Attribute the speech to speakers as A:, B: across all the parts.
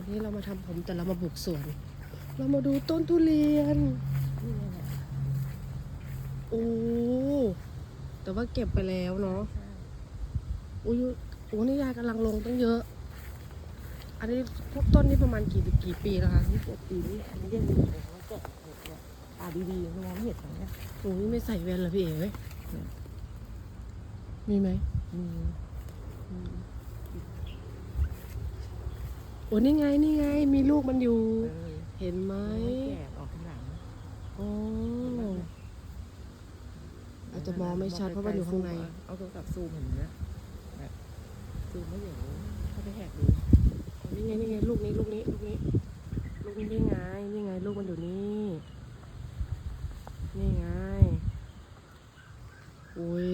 A: วันนี้เรามาทำผมแต่เรามาบุกสวน เรามาดูต้นทุเรียน
B: นี่ไงเนี่ย
A: โอ้แต่ว่าเก็บไปแล้วเนาะ
B: ใช่
A: อุ้ยโอ้นี่ยายกำลังลงตั้งเยอะ อันนี้พวกต้นนี้ประมาณกี่กี่ปีแล้วคะ
B: นี่เจ็ดปีนี่อันนี้ยังมีเลยว่าแกะหมดเลยอ่าดีๆมองไม่เห็นตรงเนี้ย
A: โอ้ยไม่ใส่แว่นเหรอพี่เอ๋ยมีไหม
B: มีมี
A: โอ้นี่ไงนี่ไง มีลูกมันอยู่
B: เออ
A: เห็นไหม
B: แกะออกข้างหลัง
A: อ๋ออาจจะมองไม่ชัดเพราะว่าอยู่ข้างใน
B: เอาโทรศัพท์ซูมเห็นไหมแบบซูมไม่เห็นเข้าไปแหกดู
A: นี่ไงนี่ไงลูกนี้ลูกนี้ลูกนี้ลูกนี้นี่ไงนี่ไงลูกมันอยู่นี่นี่ไงโอ้ย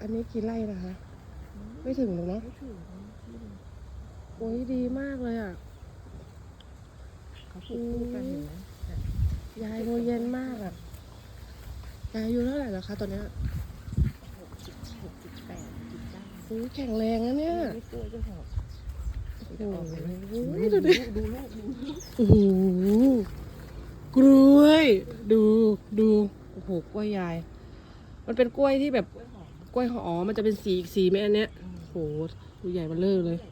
A: อันนี้กี่ไร่นะคะ ไม่ถึงหรอกเนาะ
B: ไม่ถึงที่เลย
A: โอ้ยดีมากเลยอะ
B: เขาปลูกคู่กันเห็นไหม
A: ยายโมเย็นมากอะยายอายุเท่าไหร่แล้วคะตอนเนี้ย
B: หกสิบหกสิบแปดสิบเก้า
A: โอ้ยแข็งแรงนะเนี่ย
B: ไม่กลัวจะหอบ
A: โอ้
B: จะออกเลย
A: โหดูดิ
B: ดูลูกดูลูก
A: โอ้โหกล้วย ดูดูโอ้โหกล้วยยาย มันเป็นกล้วยที่แบบ
B: กล้วยหอม
A: กล้วยหอมมันจะเป็นสีอีกสีไหมอันเนี้ยโอ้โหดูใหญ่มันเลิศเลย
B: ใหญ่